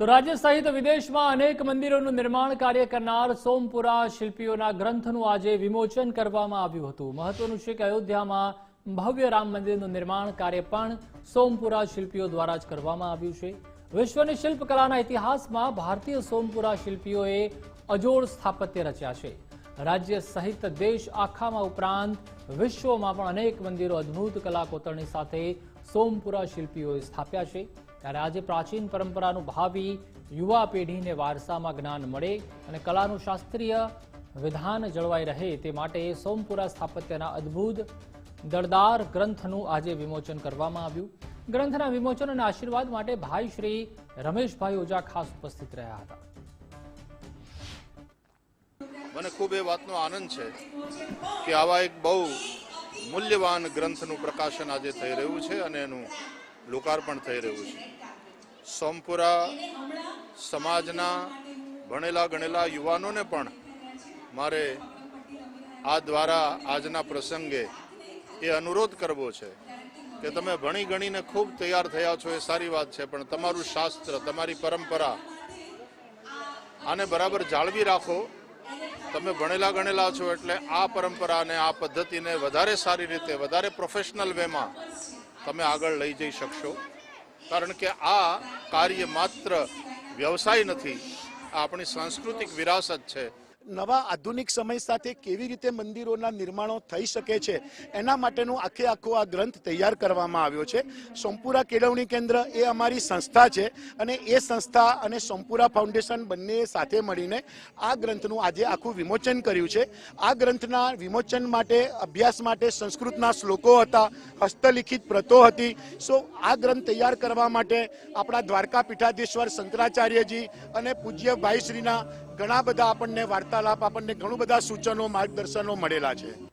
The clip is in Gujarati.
તો રાજ્ય સહિત વિદેશમાં અનેક મંદિરોનું નિર્માણ કાર્ય કરનાર સોમપુરા શિલ્પીઓના ગ્રંથનું આજે વિમોચન કરવામાં આવ્યું હતું. મહત્વનું છે કે અયોધ્યામાં ભવ્ય રામ મંદિરનું નિર્માણ કાર્ય પણ સોમપુરા શિલ્પીઓ દ્વારા જ કરવામાં આવ્યું છે. વિશ્વની શિલ્પકલાના ઇતિહાસમાં ભારતીય સોમપુરા શિલ્પીઓએ અજોડ સ્થાપત્ય રચ્યા છે. રાજ્ય સહિત દેશ આખામાં ઉપરાંત વિશ્વમાં પણ અનેક મંદિરો અદ્ભુત કલા કોતરણી સાથે સોમપુરા શિલ્પીઓએ સ્થાપ્યા છે. ત્યારે આજે પ્રાચીન પરંપરાનું ભાવિ યુવા પેઢીને વારસામાં જ્ઞાન મળે અને કલાનું શાસ્ત્રીય વિધાન જળવાઈ રહે તે માટે સોમપુરા સ્થાપત્યના અદ્ભુત દળદાર ગ્રંથનું આજે વિમોચન કરવામાં આવ્યું. ગ્રંથના વિમોચન અને આશીર્વાદ માટે ભાઈ શ્રી રમેશભાઈ ઓઝા ખાસ ઉપસ્થિત રહ્યા હતા. મને ખૂબ એ વાતનો આનંદ છે કે આવા એક બહુ મૂલ્યવાન ગ્રંથનું પ્રકાશન આજે થઈ રહ્યું છે અને એનું લોકાર્પણ થઈ રહ્યું છે. સોમપુરા સમાજના ભણેલા ગણેલા યુવાનોને પણ મારે આ દ્વારા આજના પ્રસંગે એ અનુરોધ કરવો છે કે તમે ભણી ગણીને ખૂબ તૈયાર થયા છો એ સારી વાત છે, પણ તમારું શાસ્ત્ર, તમારી પરંપરા આને બરાબર જાળવી રાખો. તમે ભણેલા ગણેલા છો એટલે આ પરંપરાને, આ પદ્ધતિને વધારે સારી રીતે, વધારે પ્રોફેશનલ વેમાં તમે આગળ લઈ જઈ શકશો. કારણ કે આ કાર્ય માત્ર વ્યવસાય નથી, આ આપણી સાંસ્કૃતિક વિરાસત છે. નવા આધુનિક સમય સાથે કેવી રીતે મંદિરોના નિર્માણો થઈ શકે છે, એના માટેનું આખે આખો આ ગ્રંથ તૈયાર કરવામાં આવ્યો છે. સોમપુરા કેળવણી કેન્દ્ર એ અમારી સંસ્થા છે અને એ સંસ્થા અને સોમપુરા ફાઉન્ડેશન બંને સાથે મળીને આ ગ્રંથનું આજે આખું વિમોચન કર્યું છે. આ ગ્રંથના વિમોચન માટે, અભ્યાસ માટે સંસ્કૃતના શ્લોકો હતા, હસ્તલિખિત પ્રતો હતી. સો, આ ગ્રંથ તૈયાર કરવા માટે આપણા દ્વારકા પીઠાધીશ્વર શંકરાચાર્યજી અને પૂજ્ય ભાઈશ્રીના ઘણા બધા આપણને વાર્તાલાપ આપણને ઘણું બધા સૂચનો માર્ગદર્શનો મળેલા છે.